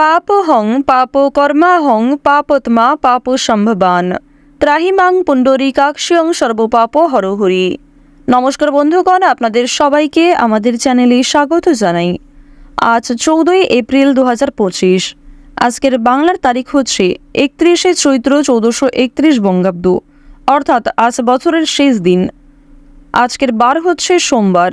পাপহং পাপ কর্মাহং পাপত্মা, পাপ সম্ভবান। ত্রাহিমাং পুণ্ডরী পুণ্ডরীকাক্ষং সর্বপাপ হরহরি। নমস্কার বন্ধুগণ, আপনাদের সবাইকে আমাদের চ্যানেলে স্বাগত জানাই। আজ চৌদ্দই এপ্রিল দু হাজার পঁচিশ। আজকের বাংলার তারিখ হচ্ছে একত্রিশে চৈত্র চৌদ্দশো একত্রিশ বঙ্গাব্দ, অর্থাৎ আজ বছরের শেষ দিন। আজকের বার হচ্ছে সোমবার।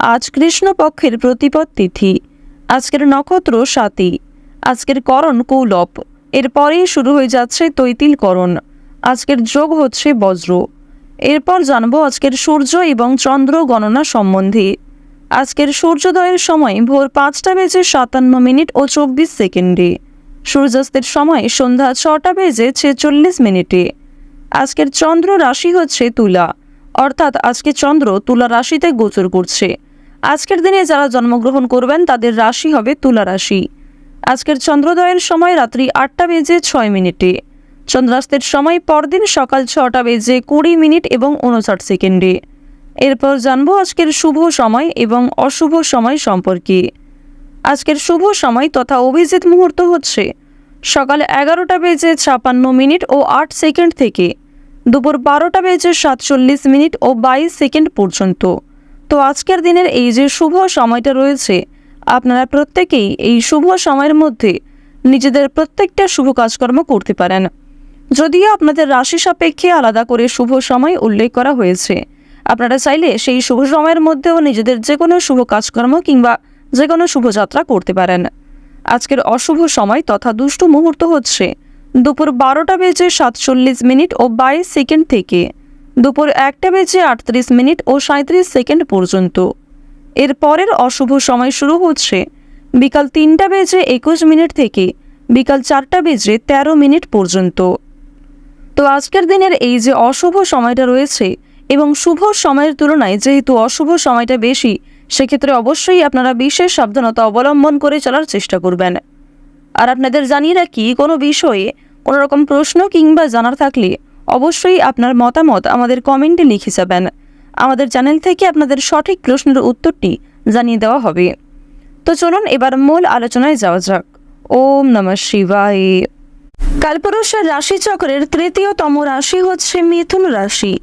আজ কৃষ্ণপক্ষের প্রতিপদ তিথি। আজকের নক্ষত্র সাতী। আজকের করণ কৌলপ এরপরেই শুরু হয়ে যাচ্ছে তৈতিল করণ। আজকের যোগ হচ্ছে বজ্র। এরপর জানব আজকের সূর্য এবং চন্দ্র গণনা সম্বন্ধে। আজকের সূর্যোদয়ের সময় ভোর পাঁচটা বেজে সাতান্ন মিনিট ও চব্বিশ সেকেন্ডে। সূর্যাস্তের সময় সন্ধ্যা ছটা বেজে ছেচল্লিশ মিনিটে। আজকের চন্দ্র রাশি হচ্ছে তুলা। অর্থাৎ আজকে চন্দ্র তুলা রাশিতে গোচর করছে। আজকের দিনে যারা জন্মগ্রহণ করবেন, তাদের রাশি হবে তুলা রাশি। আজকের চন্দ্রোদয়ের সময় রাত্রি আটটা বেজে ছয় মিনিটে। চন্দ্রাস্তের সময় পরদিন সকাল ছটা বেজে কুড়ি মিনিট এবং উনষাট সেকেন্ডে। এরপর জানব আজকের শুভ সময় এবং অশুভ সময় সম্পর্কে। আজকের শুভ সময় তথা অভিজিৎ মুহূর্ত হচ্ছে। সকাল এগারোটা বেজে ছাপান্ন মিনিট ও আট সেকেন্ড থেকে। দুপুর বারোটা বেজে সাতচল্লিশ মিনিট ও বাইশ সেকেন্ড পর্যন্ত। তো আজকের দিনের এই যে শুভ সময়টা রয়েছে, আপনারা প্রত্যেকেই এই শুভ সময়ের মধ্যে নিজেদের প্রত্যেকটা শুভ কাজকর্ম করতে পারেন। যদিও আপনাদের রাশি সাপেক্ষে আলাদা করে শুভ সময় উল্লেখ করা হয়েছে। আপনারা চাইলে সেই শুভ সময়ের মধ্যেও নিজেদের যে কোনো শুভ কাজকর্ম কিংবা যে কোনো শুভযাত্রা করতে পারেন। আজকের অশুভ সময় তথা দুষ্টু মুহূর্ত হচ্ছে দুপুর বারোটা বেজে সাতচল্লিশ মিনিট ও বাইশ সেকেন্ড থেকে। দুপুর একটা বেজে আটত্রিশ মিনিট ও সাঁত্রিশ সেকেন্ড পর্যন্ত। এর পরের অশুভ সময় শুরু হচ্ছে বিকাল তিনটা বেজে একুশ মিনিট থেকে বিকাল চারটা বেজে তেরো মিনিট পর্যন্ত। তো আজকের দিনের এই যে অশুভ সময়টা রয়েছে এবং শুভ সময়ের তুলনায় যেহেতু অশুভ সময়টা বেশি, সেক্ষেত্রে অবশ্যই আপনারা বিশেষ সাবধানতা অবলম্বন করে চলার চেষ্টা করবেন। আর আপনাদের জানিয়ে রাখি, কোনো বিষয়ে কোনো রকম প্রশ্ন কিংবা জানার থাকলে অবশ্যই আপনার মতামত আমাদের কমেন্টে লিখে যাবেন। আমাদের চ্যানেল থেকে আপনাদের সঠিক প্রশ্নের উত্তরটি জানিয়ে দেওয়া হবে। তো চলুন এবার মূল আলোচনায় যাওয়া যাক। ওম নমঃ শিবায়। কালপুরুষের রাশিচক্রের তৃতীয়তম রাশি হচ্ছে মিথুন রাশি।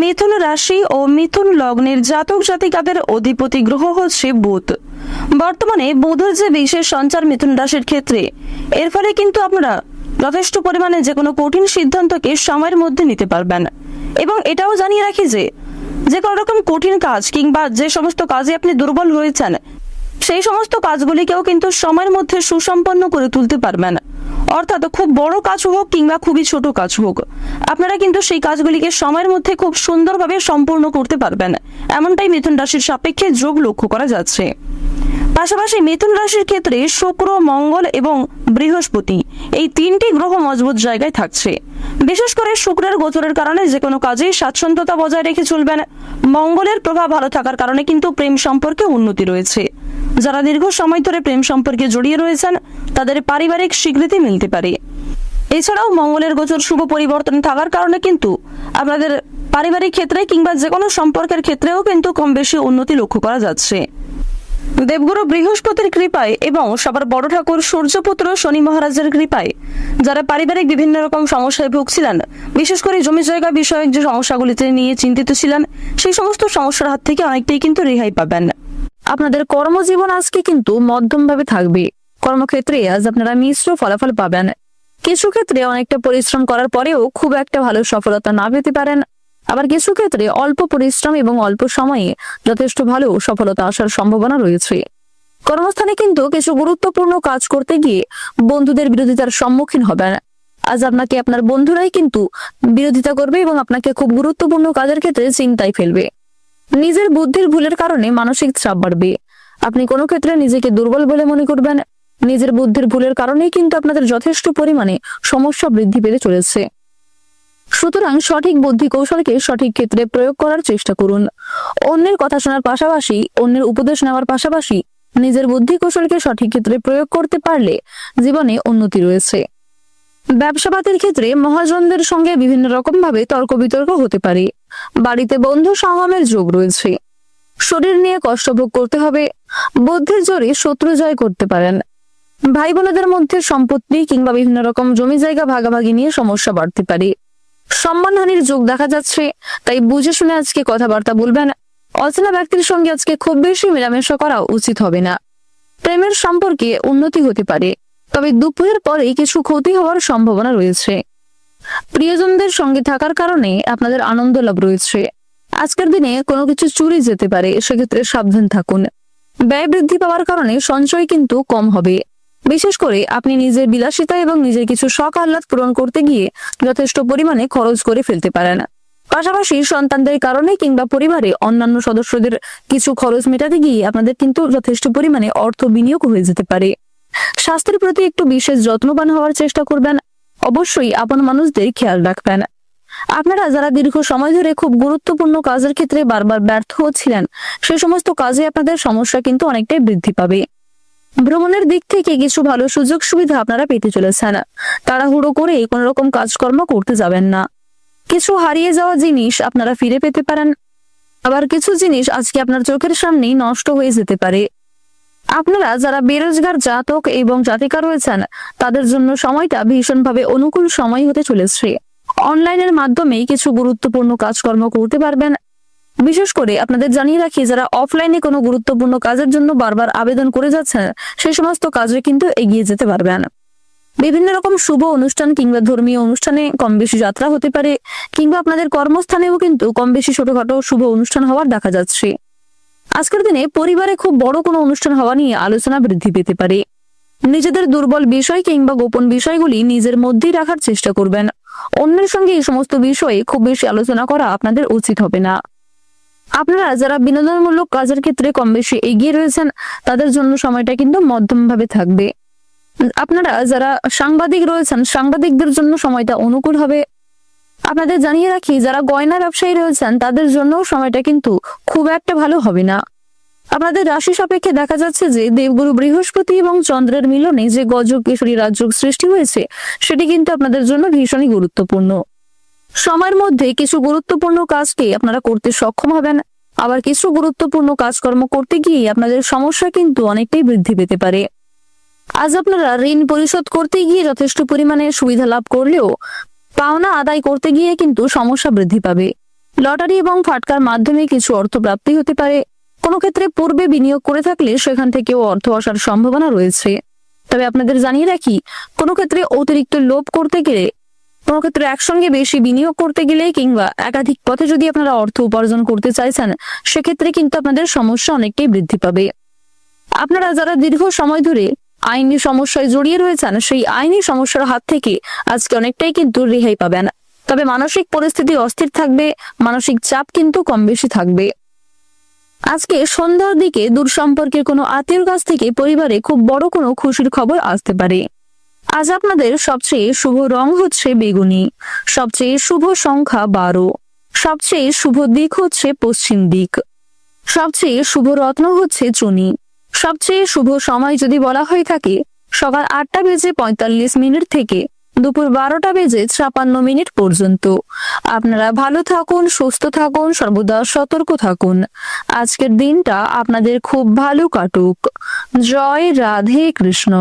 মিথুন রাশি ও মিথুন লগ্নের জাতক জাতিকাদের অধিপতি গ্রহ হচ্ছে বুধ। বর্তমানে বুধের যে বিশেষ সঞ্চার মিথুন রাশির ক্ষেত্রে, এর ফলে কিন্তু আপনারা যথেষ্ট পরিমাণে যে কোনো কঠিন সিদ্ধান্তকে সময়ের মধ্যে নিতে পারবেন। এবং এটাও জানিয়ে রাখি যে যে কোনো রকম কঠিন কাজ কিংবা যে সমস্ত কাজে আপনি দুর্বল রয়েছেন সেই সমস্ত কাজগুলিকেও কিন্তু সময়ের মধ্যে সুসম্পন্ন করে তুলতে পারবেন। অর্থাৎ খুব বড় কাজ হোক কিংবা খুবই ছোট কাজ হোক, আপনারা কিন্তু সেই কাজগুলিকে সময়ের মধ্যে খুব সুন্দরভাবে সম্পূর্ণ করতে পারবেন। এমনটাই মিথুন রাশির সাপেক্ষে যোগ লক্ষ্য করা যাচ্ছে। পাশাপাশি মিথুন রাশির ক্ষেত্রে শুক্র, মঙ্গল এবং বৃহস্পতি এই তিনটি গ্রহ মজবুত জায়গায় থাকছে। বিশেষ করে শুক্রের গোচরের কারণে যে কোনো কাজেই স্বাচ্ছন্দ্যতা বজায় রেখে চলবেন। মঙ্গলের প্রভাব ভালো থাকার কারণে কিন্তু প্রেম সম্পর্কে উন্নতি রয়েছে। যারা দীর্ঘ সময় ধরে প্রেম সম্পর্কে জড়িয়ে রয়েছেন, তাদের পারিবারিক স্বীকৃতি মিলতে পারে। এছাড়াও মঙ্গলের গোচর শুভ পরিবর্তন থাকার কারণে কিন্তু আপনাদের পারিবারিক ক্ষেত্রে কিংবা যে কোনো সম্পর্কের ক্ষেত্রেও কিন্তু কম বেশি উন্নতি লক্ষ্য করা যাচ্ছে। দেবগুরু বৃহস্পতির কৃপায় এবং সবার বড় ঠাকুর সূর্যপুত্র শনি মহারাজের কৃপায় যারা পারিবারিক বিভিন্ন রকম সমস্যায় ভুগছিলেন, বিশেষ করে জমি জায়গা বিষয়ক যে সমস্যাগুলিতে নিয়ে চিন্তিত ছিলেন, সেই সমস্ত সমস্যার হাত থেকে অনেকটাই কিন্তু রেহাই পাবেন। আপনাদের কর্মজীবন আজকে কিন্তু মধ্যমভাবে থাকবে। কর্মক্ষেত্রে আজ আপনারা মিশ্র ফলাফল পাবেন। কিছু ক্ষেত্রে অনেকটা পরিশ্রম করার পরেও খুব একটা ভালো সফলতা না পেতে পারেন। আবার কিছু ক্ষেত্রে অল্প পরিশ্রম এবং অল্প সময়ে যথেষ্ট ভালো সফলতা আসার সম্ভাবনা রয়েছে। কর্মস্থানে কিন্তু কিছু গুরুত্বপূর্ণ কাজ করতে গিয়ে বন্ধুদের বিরোধিতার সম্মুখীন হবেন। আজ আপনাকে আপনার বন্ধুরাই কিন্তু বিরোধিতা করবে এবং আপনাকে খুব গুরুত্বপূর্ণ কাজের ক্ষেত্রে চিন্তায় ফেলবে। নিজের বুদ্ধির ভুলের কারণে মানসিক চাপ বাড়বে। আপনি কোনো ক্ষেত্রে নিজেকে দুর্বল বলে মনে করবেন। নিজের বুদ্ধির ভুলের কারণেই কিন্তু আপনাদের যথেষ্ট পরিমাণে সমস্যা বৃদ্ধি পেতে চলেছে। সুতরাং সঠিক বুদ্ধি কৌশলকে সঠিক ক্ষেত্রে প্রয়োগ করার চেষ্টা করুন। অন্যের কথা শোনার পাশাপাশি, অন্যের উপদেশ নেওয়ার পাশাপাশি নিজের বুদ্ধি কৌশলকে সঠিক ক্ষেত্রে প্রয়োগ করতে পারলে জীবনে উন্নতি রয়েছে। ব্যবসাপাতির ক্ষেত্রে মহাজনদের সঙ্গে বিভিন্ন রকম ভাবে তর্ক বিতর্ক হতে পারে। বাড়িতে বন্ধু সঙ্গমের যোগ রয়েছে। শরীর নিয়ে কষ্ট ভোগ করতে হবে। বুদ্ধির জোরে শত্রু জয় করতে পারেন। ভাই বোনেদের মধ্যে সম্পত্তি কিংবা বিভিন্ন রকম জমি জায়গা ভাগাভাগি নিয়ে সমস্যা বাড়তে পারে। সম্মানহানির যোগ দেখা যাচ্ছে, তাই বুঝে শুনে আজকে কথাবার্তা বলবেন। অচেনা ব্যক্তির সঙ্গে আজকে খুব বেশি মেলামেশা করা উচিত হবে না। প্রেমের সম্পর্কে উন্নতি হতে পারে। তবে দুপুরের পরেই কিছু ক্ষতি হওয়ার সম্ভাবনা রয়েছে। প্রিয়জনদের সঙ্গে থাকার কারণে আপনাদের আনন্দ লাভ রয়েছে। আজকের দিনে কোনো কিছু চুরি যেতে পারে, সেক্ষেত্রে সাবধান থাকুন। ব্যয় বৃদ্ধি পাওয়ার কারণে সঞ্চয় কিন্তু কম হবে। বিশেষ করে আপনি নিজের বিলাসিতা এবং নিজের কিছু শখ আহ্লাদ পূরণ করতে গিয়ে যথেষ্ট পরিমাণে খরচ করে ফেলতে পারেন। পাশাপাশি সন্তানদের কারণে কিংবা পরিবারে অন্যান্য সদস্যদের কিছু খরচ মেটাতে গিয়ে আপনাদের কিন্তু যথেষ্ট পরিমাণে অর্থ বিনিয়োগ হয়ে যেতে পারে। স্বাস্থ্যের প্রতি একটু বিশেষ যত্নবান হওয়ার চেষ্টা করবেন। অবশ্যই আপন মানুষদের খেয়াল রাখবেন। আপনারা যারা দীর্ঘ সময় ধরে খুব গুরুত্বপূর্ণ কাজের ক্ষেত্রে বারবার ব্যর্থ হচ্ছিলেন, সে সমস্ত কাজে আপনাদের সমস্যা কিন্তু অনেকটাই বৃদ্ধি পাবে। ভ্রমণের দিক থেকে কিছু ভালো সুযোগ সুবিধা আপনারা পেতে চলেছেন। তাড়াহুড়ো করে কোন রকম কাজকর্ম করতে যাবেন না। কিছু হারিয়ে যাওয়া জিনিস আপনারা ফিরে পেতে পারেন। আবার কিছু জিনিস আজকে আপনার চোখের সামনেই নষ্ট হয়ে যেতে পারে। আপনারা যারা বেরোজগার, জাতক এবং জাতিকা রয়েছেন, তাদের জন্য সময়টা ভীষণভাবে অনুকূল সময় হতে চলেছে। অনলাইনের মাধ্যমে কিছু গুরুত্বপূর্ণ কাজকর্ম করতে পারবেন। বিশেষ করে আপনাদের জানিয়ে রাখি, যারা অফলাইনে কোনো গুরুত্বপূর্ণ কাজের জন্য বারবার আবেদন করে যাচ্ছেন সেই সমস্ত কাজে কিন্তু এগিয়ে যেতে পারবেন। বিভিন্ন রকম শুভ অনুষ্ঠান কিংবা ধর্মীয় অনুষ্ঠানে কম বেশি যাত্রা হতে পারে, কিংবা আপনাদের কর্মস্থানেও কিন্তু কম বেশি ছোটখাটো শুভ অনুষ্ঠান হওয়ার দেখা যাচ্ছে। আজকের দিনে পরিবারে খুব বড় কোনো অনুষ্ঠান হওয়া নিয়ে আলোচনা বৃদ্ধি পেতে পারে। নিজেদের দুর্বল বিষয় কিংবা গোপন বিষয়গুলি নিজের মধ্যেই রাখার চেষ্টা করবেন। অন্যের সঙ্গে এই সমস্ত বিষয়ে খুব বেশি আলোচনা করা আপনাদের উচিত হবে না। আপনারা যারা বিনোদনমূলক কাজের ক্ষেত্রে কম বেশি এগিয়ে রয়েছেন, তাদের জন্য সময়টা কিন্তু মধ্যম ভাবে থাকবে। আপনারা যারা সাংবাদিক রয়েছেন, সাংবাদিকদের জন্য সময়টা অনুকূল হবে। আপনাদের জানিয়ে রাখি, যারা গয়না ব্যবসায়ী রয়েছেন, তাদের জন্য সময়টা কিন্তু খুব একটা ভালো হবে না। আপনাদের রাশি সাপেক্ষে দেখা যাচ্ছে যে, দেবগুরু বৃহস্পতি এবং চন্দ্রের মিলনে যে গজক, কেশরী রাজযোগ সৃষ্টি হয়েছে, সেটি কিন্তু আপনাদের জন্য ভীষণই গুরুত্বপূর্ণ। সময়ের মধ্যে কিছু গুরুত্বপূর্ণ কাজকে আপনারা করতে সক্ষম হবেন। আবার কিছু গুরুত্বপূর্ণ কাজকর্ম করতে গিয়ে আপনাদের সমস্যা কিন্তু অনেকটাই বৃদ্ধি পেতে পারে। আজ আপনারা ঋণ পরিশোধ করতে গিয়ে যথেষ্ট পরিমাণে সুবিধা লাভ করলেও পাওনা আদায় করতে গিয়ে কিন্তু সমস্যা বৃদ্ধি পাবে। লটারি এবং ফাটকার মাধ্যমে কিছু অর্থ প্রাপ্তি হতে পারে। কোনো ক্ষেত্রে পূর্বে বিনিয়োগ করে থাকলে সেখান থেকেও অর্থ আসার সম্ভাবনা রয়েছে। তবে আপনাদের জানিয়ে রাখি, কোনো ক্ষেত্রে অতিরিক্ত লোভ করতে গেলে, কোনো ক্ষেত্রে একসঙ্গে বেশি বিনিয়োগ করতে গেলে কিংবা একাধিক পথে যদি আপনারা অর্থ উপার্জন করতে চাইছেন, সেক্ষেত্রে কিন্তু আপনাদের সমস্যা অনেকটাই বৃদ্ধি পাবে। আপনারা যারা দীর্ঘ সময় ধরে আইনি সমস্যায় জড়িয়ে রয়েছেন, সেই আইনি সমস্যার হাত থেকে আজকে অনেকটাই কিন্তু রেহাই পাবেন। তবে মানসিক পরিস্থিতি অস্থির থাকবে, মানসিক চাপ কিন্তু কম বেশি থাকবে। আজকে সন্ধ্যার দিকে দূর সম্পর্কের কোনো আত্মীয়র কাছ থেকে পরিবারে খুব বড় কোনো খুশির খবর আসতে পারে। আজ আপনাদের সবচেয়ে শুভ রং হচ্ছে বেগুনি, সবচেয়ে শুভ সংখ্যা বারো, সবচেয়ে শুভ দিক হচ্ছে পশ্চিম দিক, সবচেয়ে শুভ রত্ন হচ্ছে চুনি। সবচেয়ে শুভ সময় যদি বলা হয়ে থাকে, সকাল আটটা বেজে পঁয়তাল্লিশ মিনিট থেকে দুপুর বারোটা বেজে ছাপান্ন মিনিট পর্যন্ত। আপনারা ভালো থাকুন, সুস্থ থাকুন, সর্বদা সতর্ক থাকুন। আজকের দিনটা আপনাদের খুব ভালো কাটুক। জয় রাধে কৃষ্ণ।